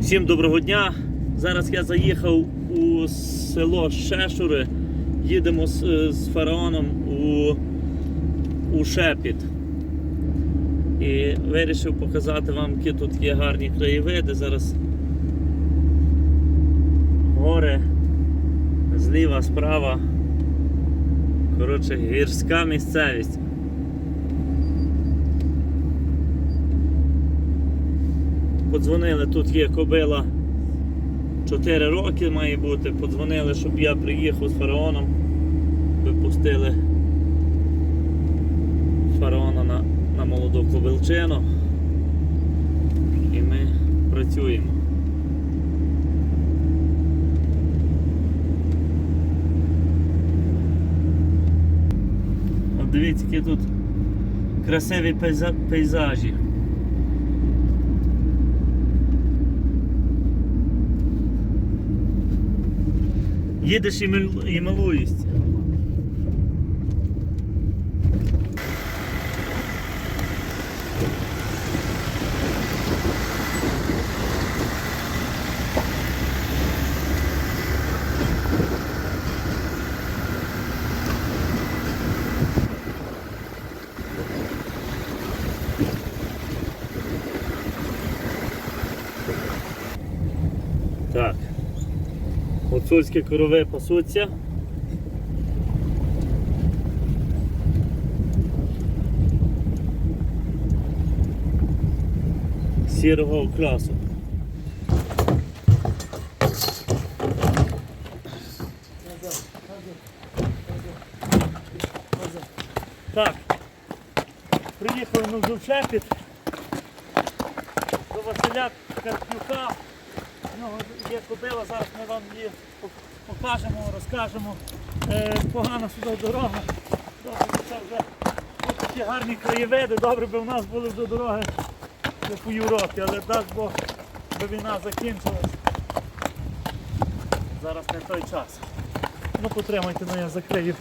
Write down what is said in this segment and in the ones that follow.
Всім доброго дня. Зараз я заїхав у село Шешури. Їдемо з, е, з фараоном у, у Шепіт. І вирішив показати вам, які тут є гарні краєвиди. Зараз гори, зліва, справа. Коротше, гірська місцевість. Подзвонили, тут є кобила 4 роки має бути. Подзвонили, щоб я приїхав з фараоном. Випустили фараона на, на молоду кобилчину. І ми працюємо. От дивіться, які тут красиві пейза- пейзажі. Їдеш і, мил- і милуєшся. Так. Гуцульські корови пасуться. Сірого окрасу. Так. Приїхали ми в Шепіт до Василя Карпюка. В є кобила, зараз ми вам її покажемо, розкажемо. Е, погана сюди дорога. Добре, це вже ось такі гарні краєвиди. Добре би в нас були вже дороги по Європі, але дасть Бог, би війна закінчилась. Зараз не той час. Ну потримайте, ну я закрию,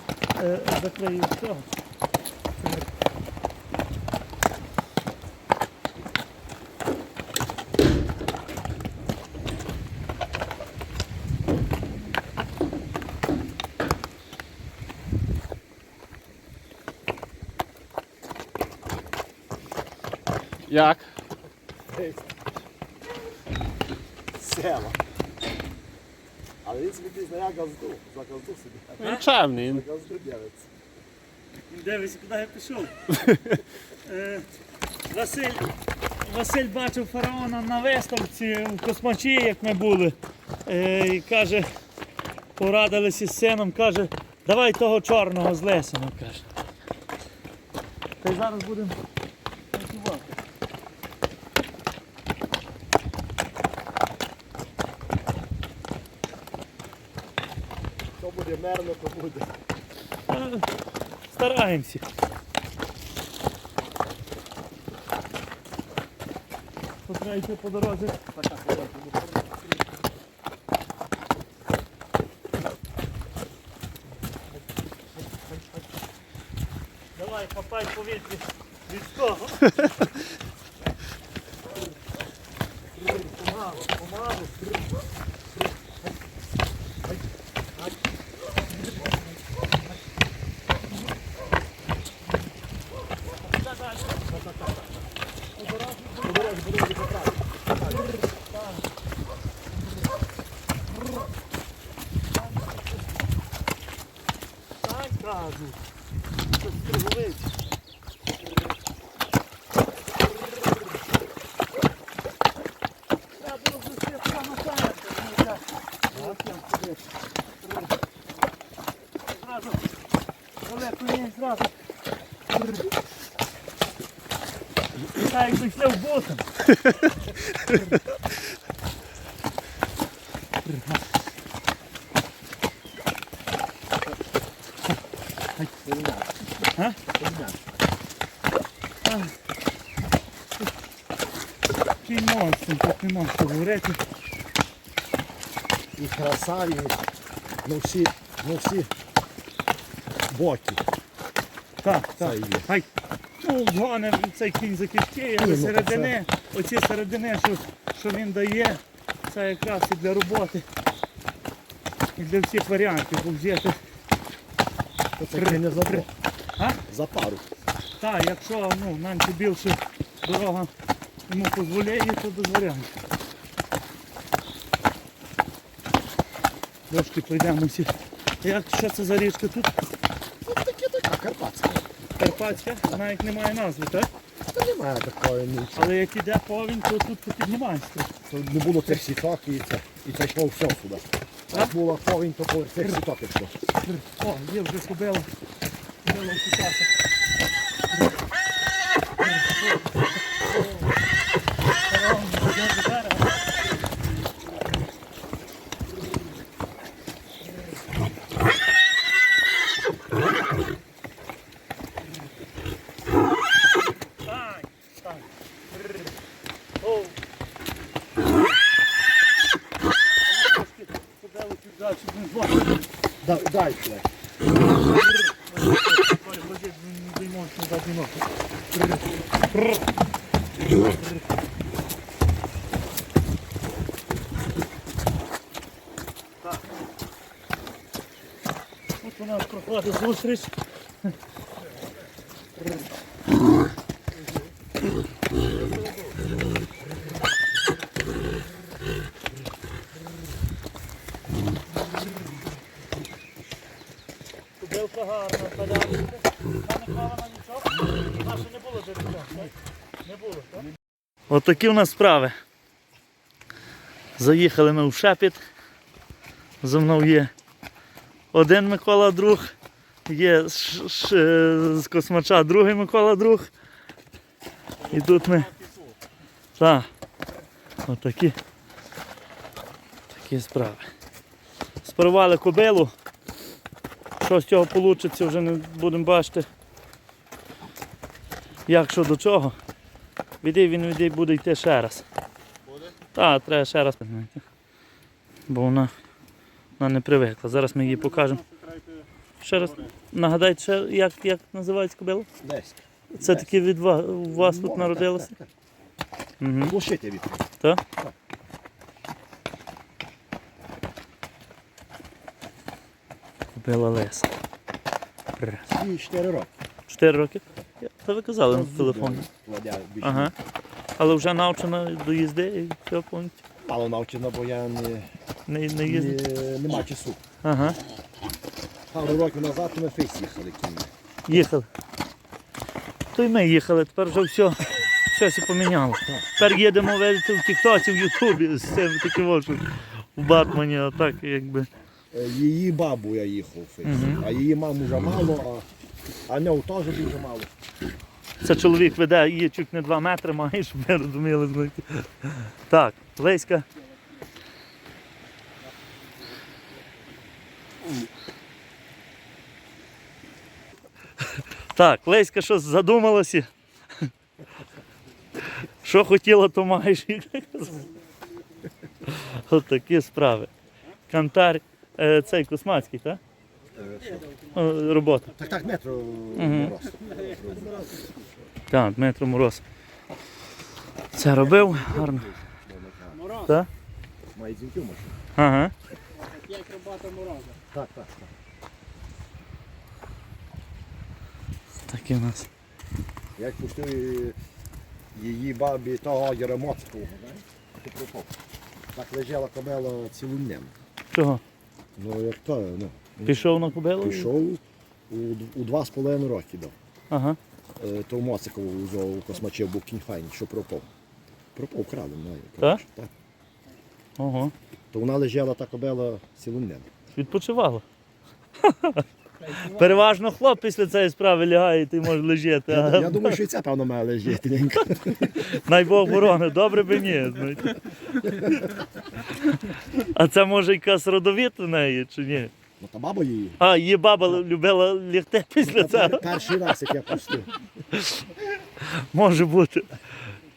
е, закрию цього. Як? Села. Але він собі пізно я газду, за газду собі. Він чемний. За він. газду дивиться. Дивись, куди я пішов. Е, Василь, Василь бачив фараона на виставці в космачі, як ми були. Е, І каже, порадилися з сином, каже, давай того чорного з лесами. каже. Та й зараз будемо працювати. То буде мерно, то буде. Е, Стараємося. Потрапити по дорозі. Давай, хапай повітря від того. Помалу, помалу. Кажу. Щось круговить. Треба було зустріти саме центр, ну так. Зразу. Далеко не зразу. Так, як дійшли в босом. А? Який монстр, тут не можна говорити. І краса, і на всі, всі боки. Так, так. Хай. Ну, гоне цей кінь за але ну, середини. оці середини, що, що він дає, це якраз і для роботи, і для всіх варіантів. Бо взяти. Це не за. А? За пару. Так, якщо ну, менше більше дорога йому дозволяє, то без варіантів. Трошки пройдемося. Як що це за річка тут? Ну, таке така карпатська. Карпатська, навіть немає назви, так? Та немає такої нічого. Але як іде повінь, то тут піднімається. То Не було цих сіток і це. І це йшло все сюди. Як було повінь, то цих сіток йшло. О, є вже кобила. Кобила втікати. Стань, стань. Оу. Кобилу чуть далі, щоб не злазити. Да- Дай це. От у нас проходить зустріч. Кубилка гарна, полянка. Та не хвалена нічого? Наша не було жеребця, так? Не було, так? От у нас справи. Заїхали ми в Шепіт. Зо мною є один Микола друг, є ш- ш- з космача другий Микола друг. І тут ми. Так. Отакі. Такі справи. Спарували кобилу. Що з цього вийде, вже не будемо бачити. Як що до чого. Відій він відій буде йти ще раз. Буде? Так, треба ще раз. Бо вона, вона не привикла. Зараз ми її покажемо. Ще раз нагадайте, ще, як, як називається кобила? Десь. Це таки від вас, у вас тут народилося? Угу. Глушити від. Так? Купила леса. Раз. І 4 роки. Чотири роки? Та ви казали на телефоні. Більше. Ага. Але вже навчена до їзди і все повністю. Мало навчено, бо я не, Не, не їздить. не, нема часу. Ага. Пару років назад ми фейс їхали кінь. Їхали. То й ми їхали, тепер вже все, все все поміняло. Тепер їдемо видите, в Тіктоці, в Ютубі з цим таким от, що в Батмані, а так якби. Е, Її бабу я їхав фейс. А її маму вже мало, а, а нього теж дуже мало. Це чоловік веде, її чуть не 2 метри має, щоб ви розуміли. Так, Леська. Так, Леська щось задумалася. Що хотіла, то маєш. От такі справи. Кантар, е, цей космацький, так? О, Робота. Так, так, метро рост. Так, Дмитро Мороз. Це робив гарно. Так? Має дзвінків машину. Ага. Так, так, так. Такі у нас. Як пустив її бабі того Єремоцького, то пропав. Так лежала кобела цілим днем. Чого? Ну як то, ну. Пішов на кубелу? Пішов у, у два з половиною роки дав. Ага. Е, То Моцикову у космачів був кінь файний, що пропав. Пропав крали мною. Так? так. Ого. То вона лежала та кобела цілим днем. Відпочивала. Переважно хлоп після цієї справи лягає, і ти можеш лежати. Я, А я думаю, що і це, певно, має лежати. най Бог ворони, добре би ні. знаєте. А це може якась родовід у неї чи ні? Ну та баба її. А, її баба любила лягти після цього. Перший раз, як я пустив. Може бути.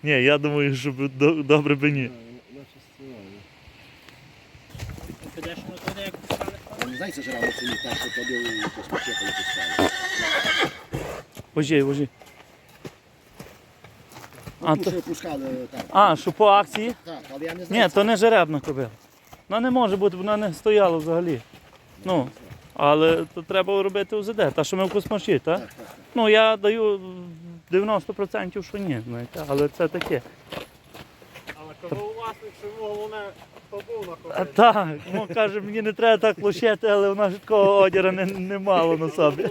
Ні, я думаю, що до- добре би ні. Не знаєте, що рано так. Вожі, вожі. А, то- що пускали так. А, що по акції? Так, але я не знаю. Ні, то не жеребна кобила. Вона не може бути, вона не стояла взагалі. Ну, але то треба робити УЗД. Та, що ми в космоші, так? Ну, я даю 90% що ні, знаєте, але це таке. Але кажу, власник, що йому головне побув на А, так, ну каже, мені не треба так лощити, але вона ж такого одяра не, не мало на собі.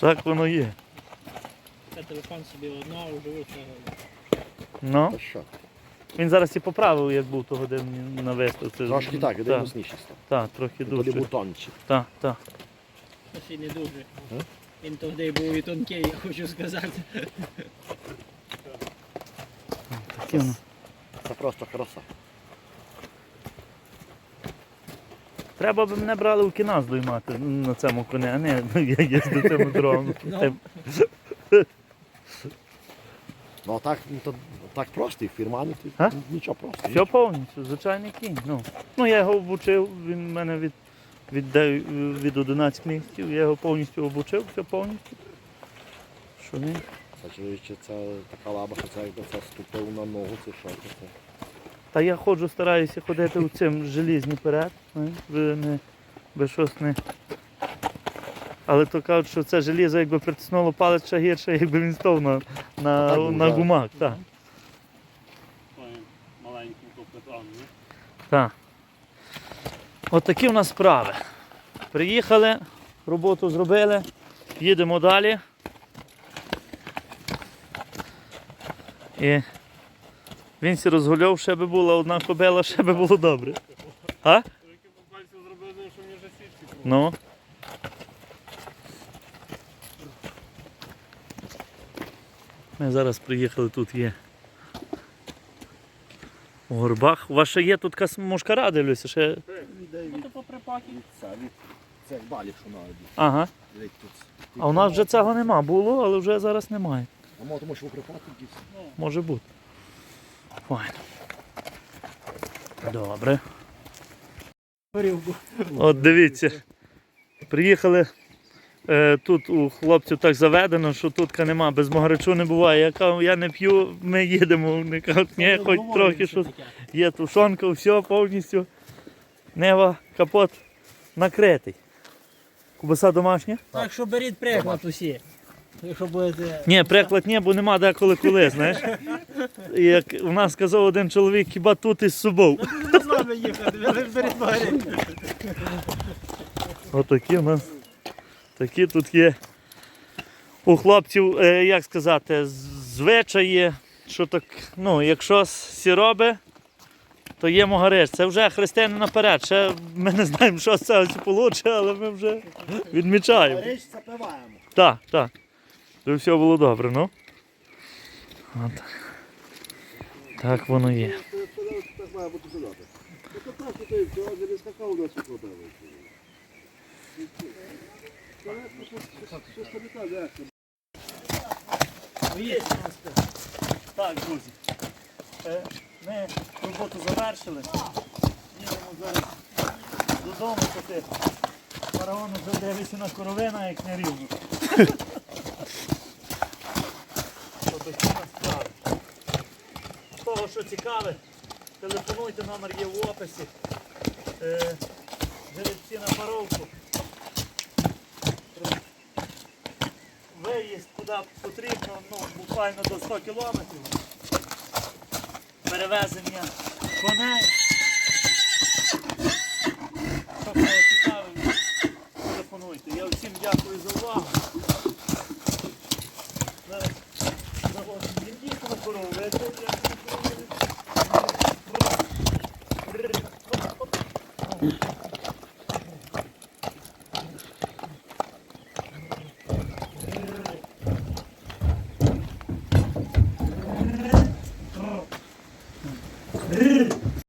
Так воно є. Я телефон собі одного живу цього. Ну, Та що? Він зараз і поправив, як був того день на виставці. Трошки так, Так, міцніший став. так, трохи Тоді дужче. був тончий. Так, так. Ось і не дуже. Е? Він тоді був і тонкий, я хочу сказати. Такі воно. Це просто краса. Треба б мене брали в кіно здоймати на цьому коні, а не я їздив цим дроном. Ну. Ну а так, ну, то, так просто, і фірмани тут А? нічого просто. Все повністю, звичайний кінь. Ну, ну я його обучив, він в мене від, від, де- від 11 місяців, я його повністю обучив, все повністю. Що ні? Це чоловіче, це така лаба, що це якби це ступив на ногу, це що це. Та я ходжу, стараюся ходити у цим желізні перед, знаєш, би не, би щось не. Але то кажуть, що це желізо якби притиснуло палець ще гірше, якби він став на, на, Так, на гумак. Так, так. От такі в нас справи. Приїхали, роботу зробили, їдемо далі. І він сі розгуляв, ще би була одна кобила, ще би було добре. А? Ну. Ми зараз приїхали, тут є. У горбах. У вас ще є тут якась мушкара, дивлюся, ще. Ну то по припакі. Це від цих балів, що на воді. Ага. Ледь тут. А у нас вже цього нема. Було, але вже зараз немає. А може, тому що в припадку якісь. Може бути. Файно. Добре. От дивіться. Приїхали. Е, тут у хлопців так заведено, що тут нема, без могаричу не буває. Я кажу, я не п'ю, ми їдемо. Вони кажуть, ні, хоч трохи щось. Є тушонка, все повністю. Нева, капот накритий. Кубаса домашня? Так що беріть приклад усі. Якщо будете. Ні, приклад ні, бо нема деколи коли, знаєш. Як у нас сказав один чоловік, хіба тут із собою. Не з нами їхати, беріть. Отакі у нас. Такі тут є. У хлопців, е, як сказати, звичаї, що так, ну, якщо сіроби, то є могариш. Це вже християни наперед. Ще ми не знаємо, що з цього вийде, але ми вже відмічаємо. Річ запиваємо. Так, так. Щоб все було добре, ну. От. Так воно є. Так. Це що ти скакав. Так, друзі. е, Ми роботу завершили. Їдемо зараз додому, поки фараон вже дивиться на коровина, як не рівно. Отакі у нас справи. З Того, що цікаве, телефонуйте, номер є в описі. Е, Жеребці на паровку. Виїзд куди потрібно, ну, буквально до 100 кілометрів. Перевезення коней.